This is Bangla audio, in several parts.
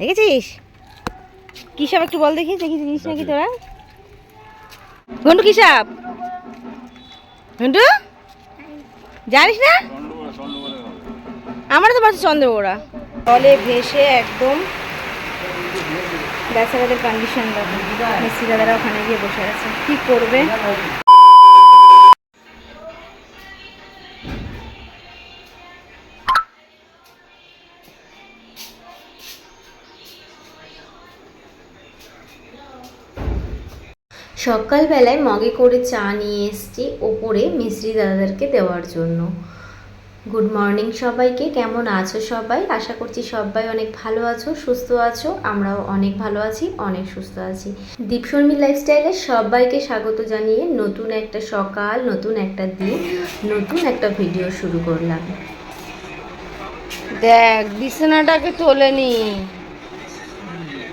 দেখেছিস? কি সাপ একটু বল দেখি দেখি জিনিস নাকি তোরা। ঘন্টু কি সাপ ঘন্টু? জানিস না? আমার তো পাচ্ছে চন্দ্রগোড়া জলে ভেসে একদম বেচারাদের কন্ডিশন দেখো মিস্ত্রি দাদারা ওখানে গিয়ে বসে আছে কি করবে? সকালবেলায় মগে করে চা নিয়ে এসছি ওপরে মিস্ত্রি দাদাদেরকে দেওয়ার জন্য। গুড মর্নিং সবাইকে, কেমন আছো সবাই? আশা করছি সবাই অনেক ভালো আছো, সুস্থ আছো, আমরাও অনেক ভালো আছি, অনেক সুস্থ আছি। দীপশর্মী লাইফস্টাইলে সবাইকে স্বাগত জানিয়ে নতুন একটা সকাল, নতুন একটা দিন, নতুন একটা ভিডিও শুরু করলাম। দেখ, বিছানাটাকে তোলে তোলেনি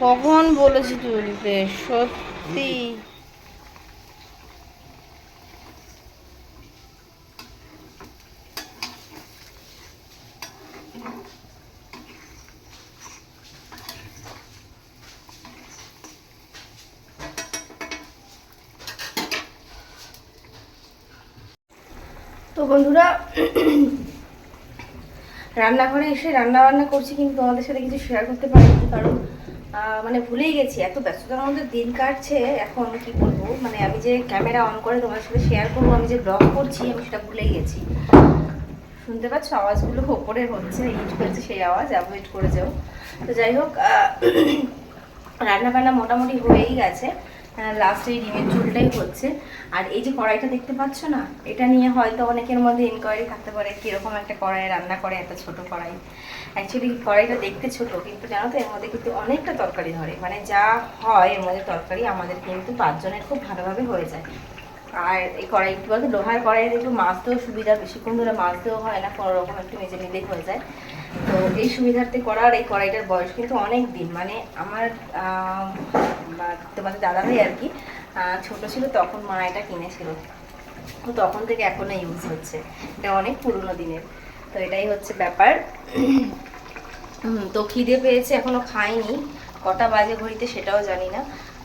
কখন বলেছি তুলতে? সত্যি তো বন্ধুরা রান্নাঘরে এসে রান্না বান্না করছি, কিন্তু তোমাদের সাথে কিছু শেয়ার করতে পারিনি, কারণ মানে ভুলেই গেছি, এত ব্যস্ততার মধ্যে দিন কাটছে, এখন কি বলব? মানে আমি যে ক্যামেরা অন করে তোমাদের সাথে শেয়ার করব, আমি যে ব্লগ করছি, আমি সেটা ভুলেই গেছি। শুনতে পাচ্ছ? আওয়াজগুলো ওপরে হচ্ছে ইট হচ্ছে সেই আওয়াজ অ্যাভয়েড করে যাও। তো যাই হোক রান্না বান্না মোটামুটি হয়েই গেছে। লাস্ট এই ডিমের ঝোলটাই হচ্ছে। আর এই যে কড়াইটা দেখতে পাচ্ছ না, এটা নিয়ে হয়তো অনেকের মধ্যে ইনকোয়ারি থাকতে পারে, কীরকম একটা কড়াই রান্না করে এত ছোট কড়াই। অ্যাকচুয়ালি কড়াইটা দেখতে ছোট, কিন্তু জানো তো, এর মধ্যে কিন্তু অনেকটা তরকারি ধরে। মানে যা হয়, এর মধ্যে তরকারি আমাদের কিন্তু পাঁচজনের খুব ভালোভাবে হয়ে যায়। আর এই কড়াই একটু বলতো, লোহার কড়াইতে একটু মাছ দেওয়ার সুবিধা, বেশিক্ষণ ধরে মাছ দেওয়া হয় না, কোনো রকম একটু মেজে নিলেই হয়ে যায়। তো এই সুবিধার্থে করার এই কড়াইটার বয়স কিন্তু অনেক দিন। মানে আমার তোমাদের দাদা ভাই আর কি ছোট ছিল, তখন মা এটা কিনেছিল। তো তখন থেকে এখনও ইউজ হচ্ছে। এটা অনেক পুরনো দিনের। তো এটাই হচ্ছে ব্যাপার। তো খিদে পেয়েছে, এখনও খাইনি। কটা বাজে ঘড়িতে সেটাও জানি না।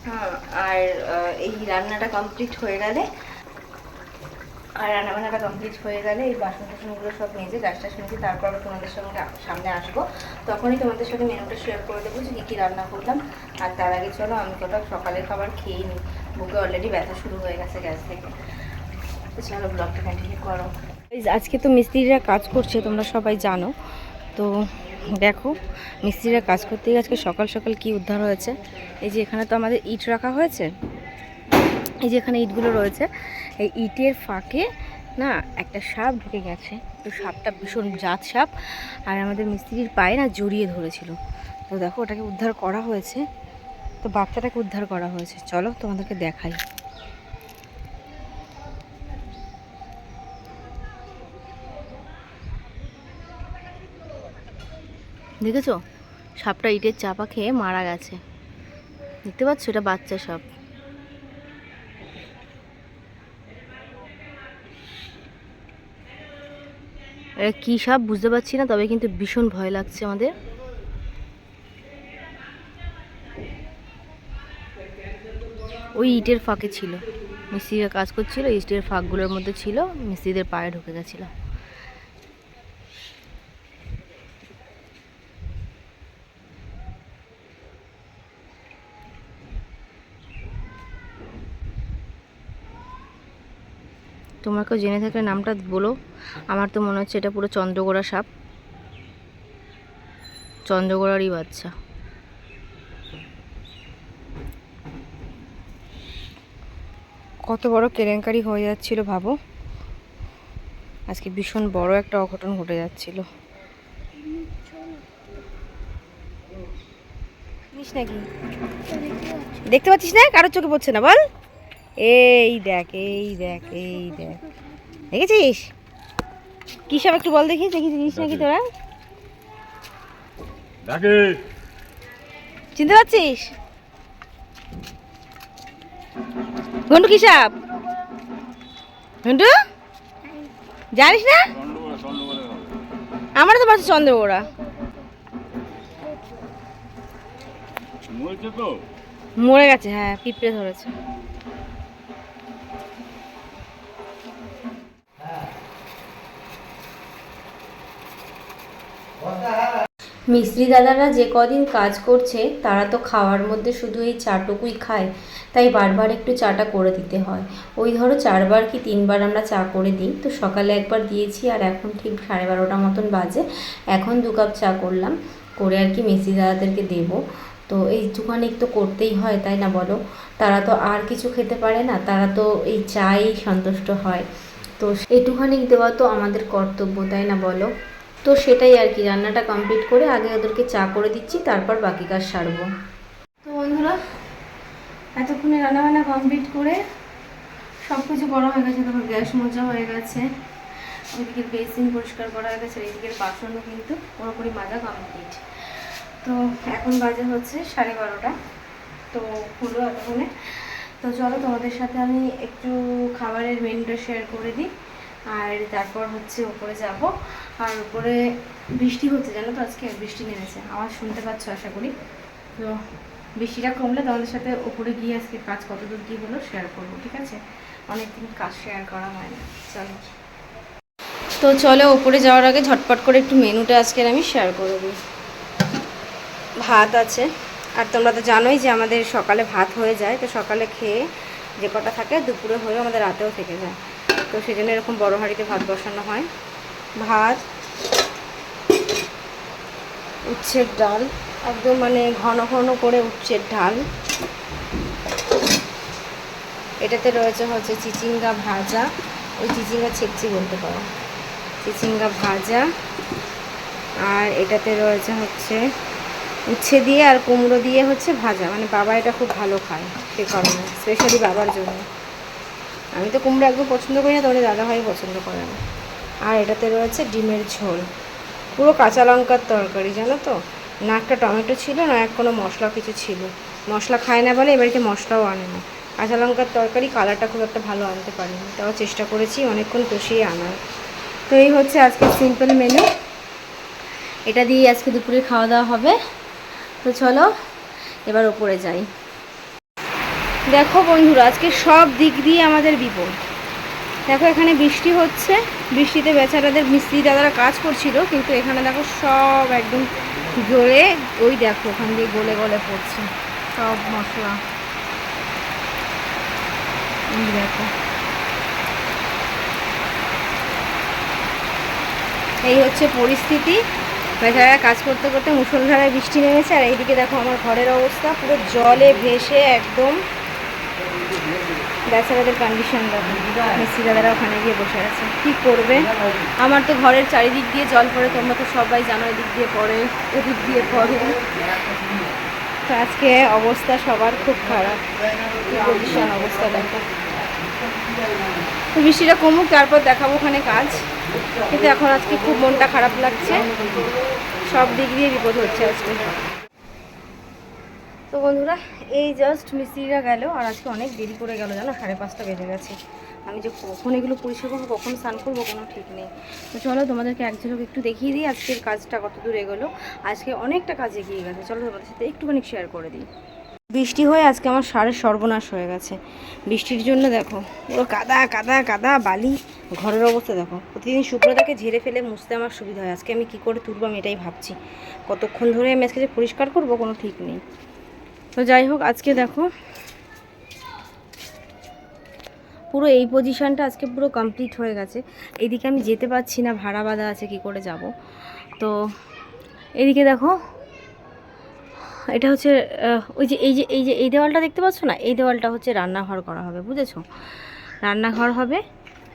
হ্যাঁ আর এই রান্নাটা কমপ্লিট হয়ে গেলে আর রান্নাবান্নাটা কমপ্লিট হয়ে গেলে এই বাসন টাসনগুলো সব মেজে টাস মেজে তারপর তোমাদের সঙ্গে সামনে আসব। তখনই তোমাদের সাথে মেনুটা শেয়ার করে দেবো যে কী কী রান্না করলাম। আর তার আগে চলো, আমি কটা সকালের খাবার খেয়ে নিই। বুকে অলরেডি ব্যথা শুরু হয়ে গেছে গ্যাস থেকে। তো চলো ব্লগটা কন্টিনিউ করো। আজকে তো মিস্ত্রিরা কাজ করছে, তোমরা সবাই জানো। তো দেখো, মিস্ত্রিরা কাজ করতে গিয়ে আজকে সকাল সকাল কি উদ্ধার হয়েছে? এই যে এখানে তো আমাদের ইট রাখা হয়েছে। এই যে এখানে ইটগুলো রয়েছে, এই ইটের ফাঁকে না একটা সাপ ঢুকে গেছে। তো সাপটা ভীষণ জাত সাপ, আর আমাদের মিস্ত্রির পায়ে না জড়িয়ে ধরেছিল। তো দেখো ওটাকে উদ্ধার করা হয়েছে। তো বাচ্চাটাকে উদ্ধার করা হয়েছে। চলো তোমাদেরকে দেখাই। দেখেছ? সাপটা ইটের চাপা খেয়ে মারা গেছে। দেখতে পাচ্ছ? এটা বাচ্চা সাপ। এটা কী সাপ বুঝতে পারছি না, তবে কিন্তু ভীষণ ভয় লাগছে আমাদের। ওই ইটের ফাঁকে ছিল। মিস্ত্রিরা কাজ করছিল, ইটের ফাঁকগুলোর মধ্যে ছিল, মিস্ত্রিদের পায়ে ঢুকে গেছিল। তোমরা কেউ জেনে থাকলে নামটা বলো। আমার তো মনে হচ্ছে এটা পুরো চন্দ্রগোড়া সাপ। চন্দ্রগোড়ারই বাচ্চা। কত বড় কেলেঙ্কারি হয়ে যাচ্ছিল ভাবো। আজকে ভীষণ বড় একটা অঘটন ঘটে যাচ্ছিল। নাকি দেখতে পাচ্ছিস না? কারোর চোখে পড়ছে না, বল। এই দেখ এই দেখ এই দেখ। দেখেছিস? কি সব একটু বল দেখি দেখি জিনিস নাকি তোরা। চিনতে পারছিস? ঘন্টু কি সাপ ঘন্টু? জানিস না? আমার তো পাচ্ছে চন্দ্রগোড়া মরে গেছে হ্যাঁ পিঁপড়ে ধরেছে। মিস্ত্রি দাদারা যে কদিন কাজ করছে, তারা তো খাওয়ার মধ্যে শুধু এই চাটুকুই খায়, তাই বারবার একটু চাটা করে দিতে হয়। ওই ধরো চারবার কি তিনবার আমরা চা করে দিই, তো সকালে একবার দিয়েছি আর এখন ঠিক সাড়ে বারোটা মতন বাজে। এখন দু কাপ চা করলাম, করে আর কি মিস্ত্রি দাদাদেরকে দেবো। তো এইটুখানি তো করতেই হয়, তাই না বলো? তারা তো আর কিছু খেতে পারে না, তারা তো এই চাই সন্তুষ্ট হয়। তো এইটুখানি দেওয়া তো আমাদের কর্তব্য, তাই না বলো? তো সেটাই আর কি, রান্নাটা কমপ্লিট করে আগে ওদেরকে চা করে দিচ্ছি, তারপর বাকি কাজ সারবো। তো বন্ধুরা, এতক্ষণে রান্নাবান্না কমপ্লিট করে সব কিছু করা হয়ে গেছে, তারপর গ্যাস মোজা হয়ে গেছে ওইদিকে বেসিন পরিষ্কার করা হয়ে গেছে এইদিকের বাসনও কিন্তু পুরোপুরি মাজা কমপ্লিট তো এখন বাজে হচ্ছে সাড়ে বারোটা, তো হলো এতক্ষণে। তো চলো তোমাদের সাথে আমি একটু খাবারের মেনুটা শেয়ার করে দিই, আর তারপর হচ্ছে ওপরে যাব। আর উপরে বৃষ্টি হচ্ছে, জানো তো আজকে? বৃষ্টি নেমেছে। আওয়াজ শুনতে পাচ্ছ আশা করি। তো বৃষ্টিটা কমলে তোমাদের সাথে উপরে গিয়ে আজকে কাজ কতদূর কী হলো শেয়ার করব, ঠিক আছে? অনেকদিন কাজ শেয়ার করা হয় না চলো। তো চলো ওপরে যাওয়ার আগে ঝটপট করে একটু মেনুটা আজকের আমি শেয়ার করে দিই। ভাত আছে। আর তোমরা তো জানোই যে আমাদের সকালে ভাত হয়ে যায়, তো সকালে খেয়ে যে কটা থাকে দুপুরে হয়ে আমাদের রাতেও থেকে যায়। তো সেই জন্য এরকম বড় হাঁড়িতে ভাত বসানো হয়। ভাত, উচ্ছের ডাল, একদম মানে ঘন ঘন করে উচ্ছের ডাল। এটাতে রয়েছে হচ্ছে চিচিঙ্গা ভাজা। ওই চিচিঙ্গা ছেকচি বলতে পারো। চিচিঙ্গা ভাজা। আর এটাতে রয়েছে হচ্ছে উচ্ছে দিয়ে আর কুমড়ো দিয়ে হচ্ছে ভাজা। মানে বাবা এটা খুব ভালো খায় সে কারণে স্পেশালি বাবার জন্য। আমি তো কুমড়ো একদম পছন্দ করি না তোমাদের দাদাভাই পছন্দ করে না আর এটাতে রয়েছে ডিমের ঝোল। পুরো কাঁচা লঙ্কার তরকারি, জানো তো? না একটা টমেটো ছিল না, এক কোনো মশলা কিছু ছিল। মশলা খায় না বলে এবাড়িতে মশলাও আনে না। কাঁচা লঙ্কার তরকারি কালারটা খুব একটা ভালো আনতে পারিনি। তাও চেষ্টা করেছি অনেকক্ষণ কষিয়ে আনার। তো এই হচ্ছে আজকে সিম্পল মেনু এটা দিয়ে আজকে দুপুরে খাওয়া দাওয়া হবে। তো চলো, এবার ওপরে যাই। দেখো বন্ধুরা, আজকে সব দিক দিয়ে আমাদের বিপদ। দেখো, এখানে বৃষ্টি হচ্ছে। বৃষ্টিতে বেচারাদের মিস্ত্রি দাদারা কাজ করছিল, কিন্তু এখানে দেখো সব একদম গলে, ওই দেখো, ওখান দিয়ে গলে গলে পড়ছে। সব মশলা। দেখো। এই হচ্ছে পরিস্থিতি। বেচারা কাজ করতে করতে মুসলধারায় বৃষ্টি নেমেছে, আর এইদিকে দেখো আমার ঘরের অবস্থা, পুরো জলে ভেসে একদম বেচারাদের কন্ডিশন দেখো মিস্ত্রি দাদারা ওখানে গিয়ে বসে আছে। কি করবে? আমার তো ঘরের চারিদিক দিয়ে জল পড়ে, তোমরা তো সবাই জানো এদিক দিয়ে পড়ে, ওদিক দিয়ে পড়ে। তো আজকে অবস্থা সবার খুব খারাপ। পজিশন অবস্থা, দেখো। তো বৃষ্টিটা কমুক, তারপর দেখাবো ওখানে কাজ। কিন্তু এখন আজকে খুব মনটা খারাপ লাগছে। সব দিক দিয়ে বিপদ হচ্ছে আজকে। তো বন্ধুরা, এই জাস্ট মিস্ত্রিরা গেল আর আজকে অনেক দেরি করে গেল, জানো? সাড়ে পাঁচটা বেজে গেছে। আমি যে কখন এগুলো পরিষ্কার করব, কখন স্নান করব, কোনো ঠিক নেই। তো চলো তোমাদেরকে এক ঝলক একটু দেখিয়ে দিই আজকের কাজটা কত দূর এগোলো। আজকে অনেকটা কাজ এগিয়ে গেছে। চলো তোমাদের সাথে একটুখানি শেয়ার করে দিই। বৃষ্টি হয়ে আজকে আমার সারের সর্বনাশ হয়ে গেছে। বৃষ্টির জন্য দেখো, পুরো কাদা কাদা কাদা, বালি, ঘরের অবস্থা দেখো। প্রতিদিন শুক্রটাকে ঝেড়ে ফেলে মুছতে আমার সুবিধা হয়। আজকে আমি কি করে তুলবো আমি এটাই ভাবছি। কতক্ষণ ধরে আমি আজকে যে পরিষ্কার করব, কোনো ঠিক নেই। তো যাই হোক, আজকে দেখো পুরো এই পজিশনটা আজকে পুরো কমপ্লিট হয়ে গেছে। এদিকে আমি যেতে পারছি না, ভাড়া বাঁধা আছে, কি করে যাব? তো এদিকে দেখো, এটা হচ্ছে ওই যে, এই যে এই যে, এই দেওয়ালটা দেখতে পাচ্ছ না? এই দেওয়ালটা হচ্ছে রান্নাঘর করা হবে, বুঝেছ? রান্নাঘর হবে,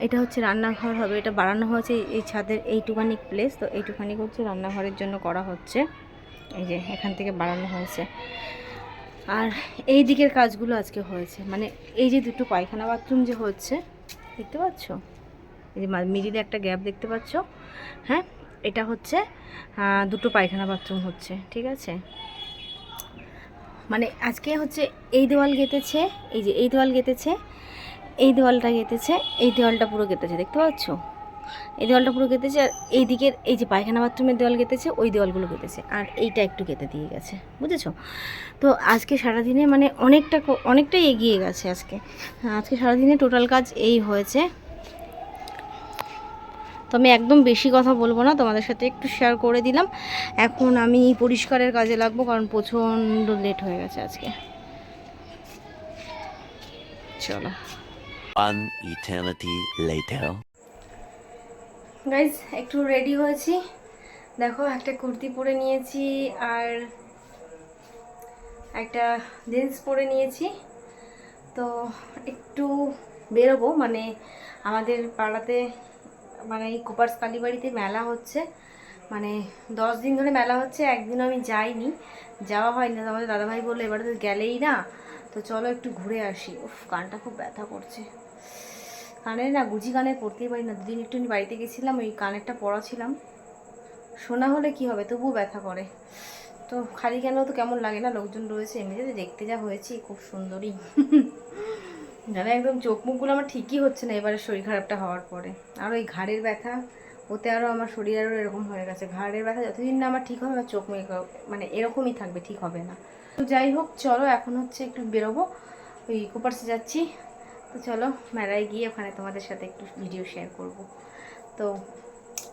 এটা হচ্ছে রান্নাঘর হবে, এটা বাড়ানো হয়েছে এই- ছাদের এইটুখানি প্লেস তো এইটুখানি হচ্ছে রান্নাঘরের জন্য করা হচ্ছে। এই যে, এখান থেকে বাড়ানো হয়েছে। আর এই দিকের কাজগুলো আজকে হয়েছে। মানে এই যে দুটো পায়খানা বাথরুম যে হচ্ছে, দেখতে পাচ্ছ? এই যে মিডিলে একটা গ্যাপ দেখতে পাচ্ছ? হ্যাঁ এটা হচ্ছে দুটো পায়খানা বাথরুম হচ্ছে, ঠিক আছে? মানে আজকে হচ্ছে এই দেওয়াল গেঁথেছে, এই যে এই দেওয়াল গেঁথেছে, এই দেওয়ালটা গেঁথেছে, এই দেওয়ালটা পুরো গেঁথেছে, দেখতে পাচ্ছ? এই দেওয়ালটা পুরো কেটেছে আর এই দিকের এই যে পায়খানা বাথরুমের দেওয়াল কেটেছে ওই দেওয়ালগুলো কেটেছে আর এইটা একটু কেটে দিয়ে গেছে বুঝেছ? তো আজকে সারাদিনে মানে অনেকটা অনেকটাই এগিয়ে গেছে আজকে। হ্যাঁ, আজকে সারাদিনে টোটাল কাজ এই হয়েছে। তো আমি একদম বেশি কথা বলব না তোমাদের সাথে একটু শেয়ার করে দিলাম। এখন আমি পরিষ্কারের কাজে লাগবো কারণ প্রচণ্ড লেট হয়ে গেছে আজকে। চলো। One eternity later. গাইজ একটু রেডি হয়েছি। দেখো, একটা কুর্তি পরে নিয়েছি আর একটা জিন্স পরে নিয়েছি। তো একটু বেরোবো মানে আমাদের পাড়াতে মানে এই কুপার্স কালীবাড়িতে মেলা হচ্ছে। মানে দশ দিন ধরে মেলা হচ্ছে একদিন আমি যাইনি। যাওয়া হয়নি, আমাদের দাদাভাই বলল, এবারে তো গেলেই না। তো চলো একটু ঘুরে আসি। উফ, কানটা খুব ব্যথা করছে। কানে না গুজি কানে পড়তেই পারি না। দুদিন একটু বাড়িতে গেছিলাম, ওই কানেরটা পড়া ছিলাম শোনা হলে কি হবে? তবুও ব্যথা করে। তো খালি কেন তো কেমন লাগে না? লোকজন রয়েছে, এমনিতে দেখতে যা হয়েছি, খুব সুন্দরী জানো একদম চোখ মুখগুলো আমার ঠিকই হচ্ছে না এবারে শরীর খারাপটা হওয়ার পরে। আর ওই ঘাড়ের ব্যথা, ওতে আরও আমার শরীর আরও এরকম হয়ে গেছে। ঘাড়ের ব্যথা যতদিন না আমার ঠিক হবে, আমার চোখ মুখ মানে এরকমই থাকবে, ঠিক হবে না। তো যাই হোক, চলো এখন হচ্ছে একটু বেরোবো। ওই কুপার্সে যাচ্ছি। তো চলো, মেলায় গিয়ে ওখানে তোমাদের সাথে একটু ভিডিও শেয়ার করব। তো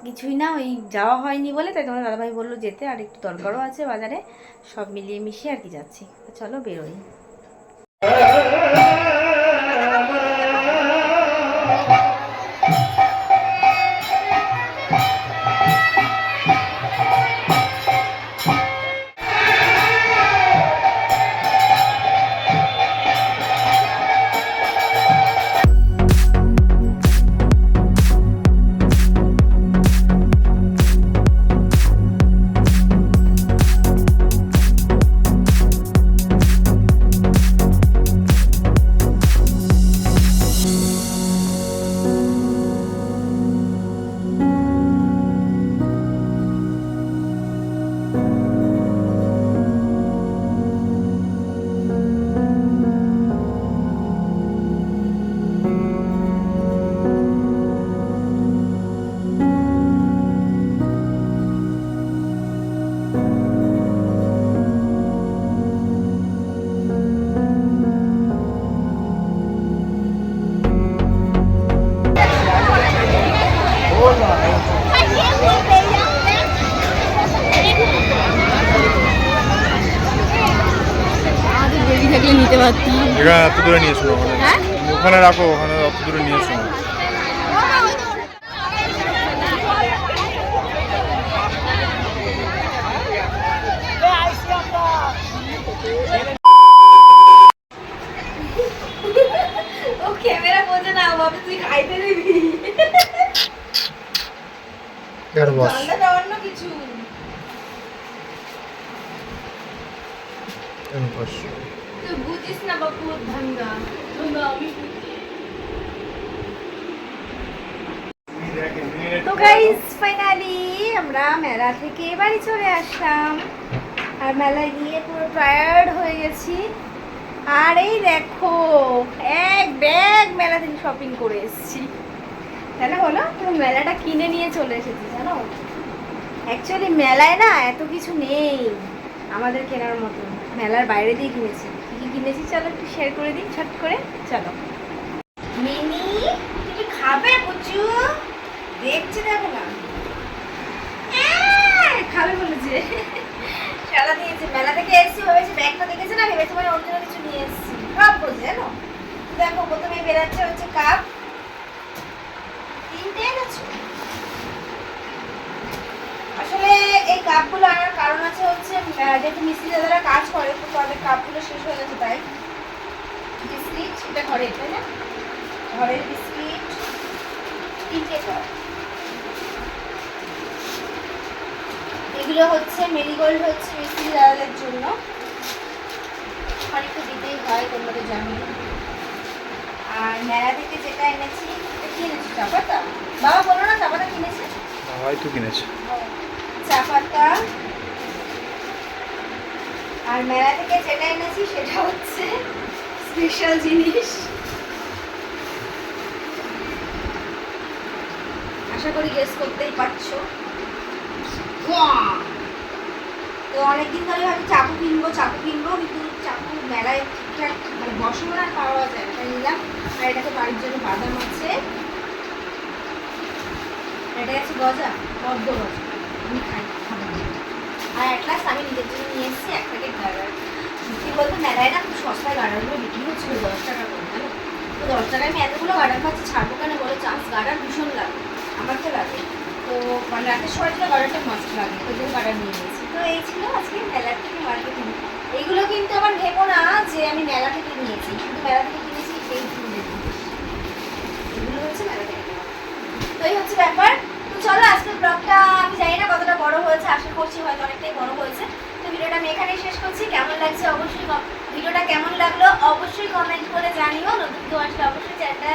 কিছুই না, ওই যাওয়া হয়নি বলে, তাই তোমার দাদাভাই বলল যেতে, আর একটু দরকারও আছে বাজারে, সব মিলিয়ে মিশিয়ে আর কি যাচ্ছি। চলো বেরোই। নিতে পারতাম এখানে এত দূরে নিয়ে ওখানে। হ্যাঁ? ওখানে রাখো ওখানে অত দূরে নিয়ে এসো না। ও ক্যামেরা বোঝে না বাবা তো গাইস ফাইনালি আমরা মেলা থেকে বাড়ি চলে আসলাম। আর গিয়ে পুরো টায়ার্ড হয়ে গেছি। আর এই দেখো, এক ব্যাগ মেলা থেকে শপিং করে এসেছি। জানো হলো পুরো মেলাটা কিনে নিয়ে চলে এসেছি, জানো? অ্যাকচুয়ালি মেলায় না এত কিছু নেই আমাদের কেনার মতো। মেলার বাইরে দিয়ে কিনেছি। কী কিনেছি চলো একটু শেয়ার করে দিই ছট করে, চলো। মিনি, তুমি খাবে বুচু দেখছে দেখো না। খাবে বলেছে। সারা দিয়েছে মেলা থেকে এসেছি, ভেবেছি ব্যাগটা দেখেছে না, ভেবেছি মানে অন্য কিছু নিয়ে এসেছি। সব বলছে, জানো? দেখো, প্রথমে বেরাচ্ছে হচ্ছে কাপ। তিনটে এনেছো? আসলে এই কাপগুলো আনার কারণ আছে হচ্ছে যেহেতু মিস্ত্রি দাদারা কাজ করে তো তাদের কাপগুলো শেষ হয়ে গেছে তাই? বিস্কিট এটা ঘরে তাই না? ঘরের বিস্কিট তিনটে এগুলো হচ্ছে মেরিগোল্ড হচ্ছে মিস্ত্রি দাদাদের জন্য। তো দিতেই হয় তোমরা তো জানো আর মেলা থেকে যেটা এনেছি এটা কি এনেছি চা বাবা বলো না চা পাতা কিনেছে কিনেছে। চা পাতা আর মেলা থেকে যেটা এনেছি সেটা হচ্ছে স্পেশাল জিনিস। আশা করি গেস করতেই পারছ! তো অনেকদিন ধরে ভাবি চাকু কিনবো চাকু কিনবো, কিন্তু চাকু মেলায় ঠিকঠাক মানে বসানো আর পাওয়া যায় না নিলাম। আর এটাকে বাড়ির জন্য বাদাম আছে। এটা আছে গজা পদ্ম গজা। আমি খাই, খাব। আর এক গ্লাস আমি নিজের জন্য নিয়ে এসেছি, এক প্যাকেট গাড়ার সত্যি বলতে মেলায় না খুব সস্তায় গাড়ারগুলো বিক্রি হচ্ছিল, দশ টাকা করে, জানো? তো দশ টাকায় আমি এতগুলো গার্ডার পাচ্ছি ছাড়বো কেন বলে? চান্স গার্ডার ভীষণ লাগে, আমার তো লাগে। তো মানে রাতের সময় ছিল গার্ডারটা মাস্ট লাগে, তো জন্য গার্ডার নিয়ে নিয়েছি। তো এই ছিল আজকে মেলার থেকে মার্কেটিং এইগুলো কিন্তু আমার ভেবো না যে আমি মেলা থেকে নিয়েছি, কিন্তু মেলা থেকে কিনেছি এই এগুলো হচ্ছে মেলা থেকে তো এই হচ্ছে ব্যাপার। হয়েছে, আশা করছি হয়তো অনেকটাই বড় হয়েছে। তো ভিডিওটা আমি এখানেই শেষ করছি। কেমন লাগছে অবশ্যই ভিডিওটা কেমন লাগল অবশ্যই কমেন্ট করে জানিও। নতুন তো আসলে অবশ্যই চ্যানেলটা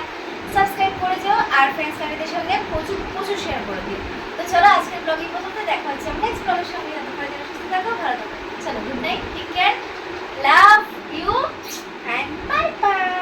সাবস্ক্রাইব করে যেও আর ফ্রেন্ডস ফ্যামিলিদের সঙ্গে প্রচুর প্রচুর শেয়ার করে দিও। তো চলো আজকের ব্লগিং পর্যন্ত দেখা হচ্ছে আমরা নেক্সট ব্লগের সঙ্গে। করে যেন সুস্থ থাকো, ভালো থাকো। চলো good night take care love you and bye bye